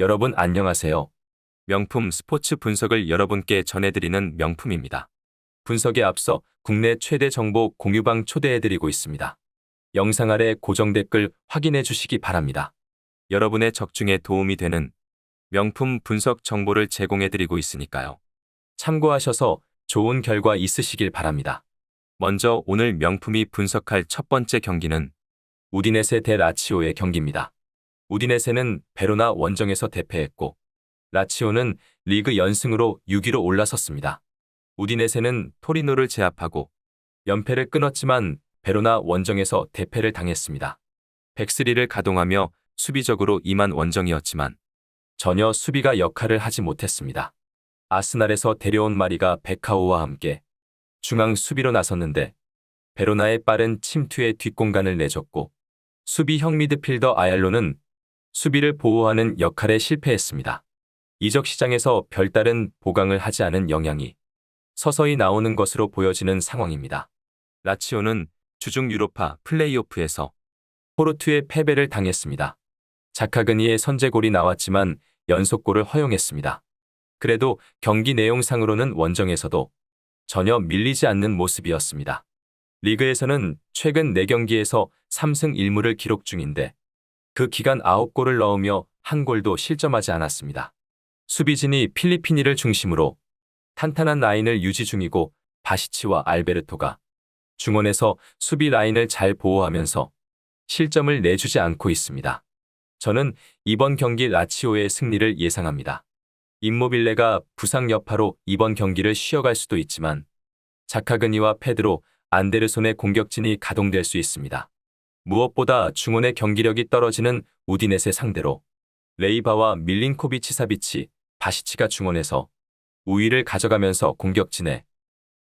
여러분 안녕하세요. 명품 스포츠 분석을 여러분께 전해드리는 명품입니다. 분석에 앞서 국내 최대 정보 공유방 초대해드리고 있습니다. 영상 아래 고정 댓글 확인해 주시기 바랍니다. 여러분의 적중에 도움이 되는 명품 분석 정보를 제공해드리고 있으니까요. 참고하셔서 좋은 결과 있으시길 바랍니다. 먼저 오늘 명품이 분석할 첫 번째 경기는 우디네세 대 라치오의 경기입니다. 우디네세는 베로나 원정에서 대패했고 라치오는 리그 연승으로 6위로 올라섰습니다. 우디네세는 토리노를 제압하고 연패를 끊었지만 베로나 원정에서 대패를 당했습니다. 백스리를 가동하며 수비적으로 임한 원정이었지만 전혀 수비가 역할을 하지 못했습니다. 아스날에서 데려온 마리가 베카오와 함께 중앙 수비로 나섰는데 베로나의 빠른 침투에 뒷공간을 내줬고 수비형 미드필더 아얄로는 수비를 보호하는 역할에 실패했습니다. 이적 시장에서 별다른 보강을 하지 않은 영향이 서서히 나오는 것으로 보여지는 상황입니다. 라치오는 주중 유로파 플레이오프에서 포르투의 패배를 당했습니다. 자카그니의 선제골이 나왔지만 연속골을 허용했습니다. 그래도 경기 내용상으로는 원정에서도 전혀 밀리지 않는 모습이었습니다. 리그에서는 최근 4경기에서 3승 1무를 기록 중인데 그 기간 9골을 넣으며 한 골도 실점하지 않았습니다. 수비진이 필리피니를 중심으로 탄탄한 라인을 유지 중이고 바시치와 알베르토가 중원에서 수비 라인을 잘 보호하면서 실점을 내주지 않고 있습니다. 저는 이번 경기 라치오의 승리를 예상합니다. 임모빌레가 부상 여파로 이번 경기를 쉬어갈 수도 있지만 자카그니와 페드로 안데르손의 공격진이 가동될 수 있습니다. 무엇보다 중원의 경기력이 떨어지는 우디넷의 상대로 레이바와 밀린코비치 사비치, 바시치가 중원에서 우위를 가져가면서 공격진에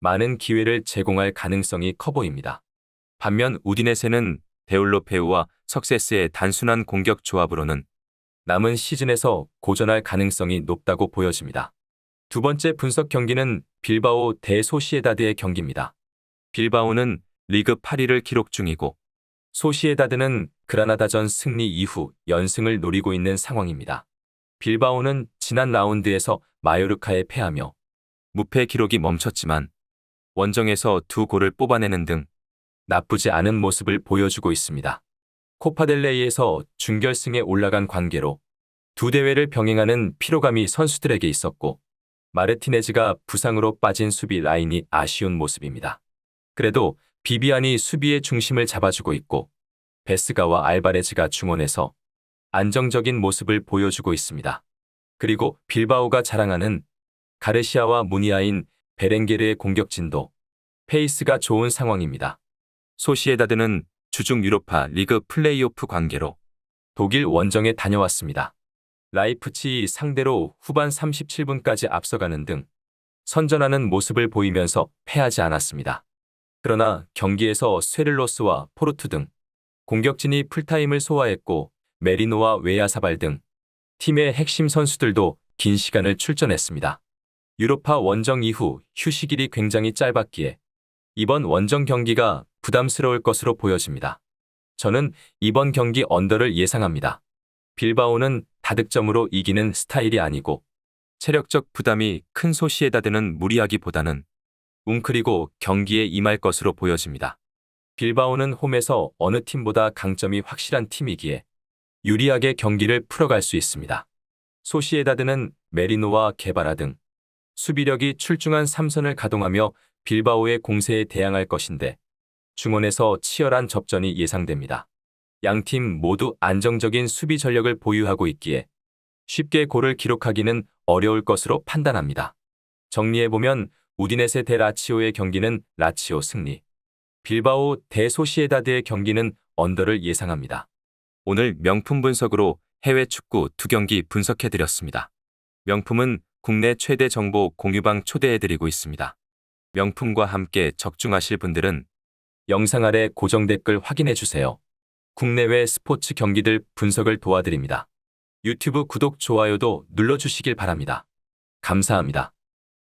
많은 기회를 제공할 가능성이 커 보입니다. 반면 우디넷에는 데올로페우와 석세스의 단순한 공격 조합으로는 남은 시즌에서 고전할 가능성이 높다고 보여집니다. 두 번째 분석 경기는 빌바오 대 소시에다드의 경기입니다. 빌바오는 리그 8위를 기록 중이고 소시에다드는 그라나다전 승리 이후 연승을 노리고 있는 상황입니다. 빌바오는 지난 라운드에서 마요르카에 패하며 무패 기록이 멈췄지만 원정에서 두 골을 뽑아내는 등 나쁘지 않은 모습을 보여주고 있습니다. 코파델레이에서 준결승에 올라간 관계로 두 대회를 병행하는 피로감이 선수들에게 있었고 마르티네즈가 부상으로 빠진 수비 라인이 아쉬운 모습입니다. 그래도 비비안이 수비의 중심을 잡아주고 있고 베스가와 알바레즈가 중원에서 안정적인 모습을 보여주고 있습니다. 그리고 빌바오가 자랑하는 가르시아와 무니아인 베렌게르의 공격진도 페이스가 좋은 상황입니다. 소시에다드는 주중 유로파 리그 플레이오프 관계로 독일 원정에 다녀왔습니다. 라이프치 상대로 후반 37분까지 앞서가는 등 선전하는 모습을 보이면서 패하지 않았습니다. 그러나 경기에서 스웨를로스와 포르투 등 공격진이 풀타임을 소화했고 메리노와 웨야사발 등 팀의 핵심 선수들도 긴 시간을 출전했습니다. 유로파 원정 이후 휴식일이 굉장히 짧았기에 이번 원정 경기가 부담스러울 것으로 보여집니다. 저는 이번 경기 언더를 예상합니다. 빌바오는 다득점으로 이기는 스타일이 아니고 체력적 부담이 큰 소시에다 드는 무리하기보다는 웅크리고 경기에 임할 것으로 보여집니다. 빌바오는 홈에서 어느 팀보다 강점이 확실한 팀이기에 유리하게 경기를 풀어갈 수 있습니다. 소시에다드는 메리노와 게바라 등 수비력이 출중한 삼선을 가동하며 빌바오의 공세에 대항할 것인데 중원에서 치열한 접전이 예상됩니다. 양팀 모두 안정적인 수비 전력을 보유하고 있기에 쉽게 골을 기록하기는 어려울 것으로 판단합니다. 정리해보면 우디네세 대 라치오의 경기는 라치오 승리, 빌바오 대 소시에다드의 경기는 언더를 예상합니다. 오늘 명품 분석으로 해외 축구 두 경기 분석해드렸습니다. 명품은 국내 최대 정보 공유방 초대해드리고 있습니다. 명품과 함께 적중하실 분들은 영상 아래 고정 댓글 확인해주세요. 국내외 스포츠 경기들 분석을 도와드립니다. 유튜브 구독, 좋아요도 눌러주시길 바랍니다. 감사합니다.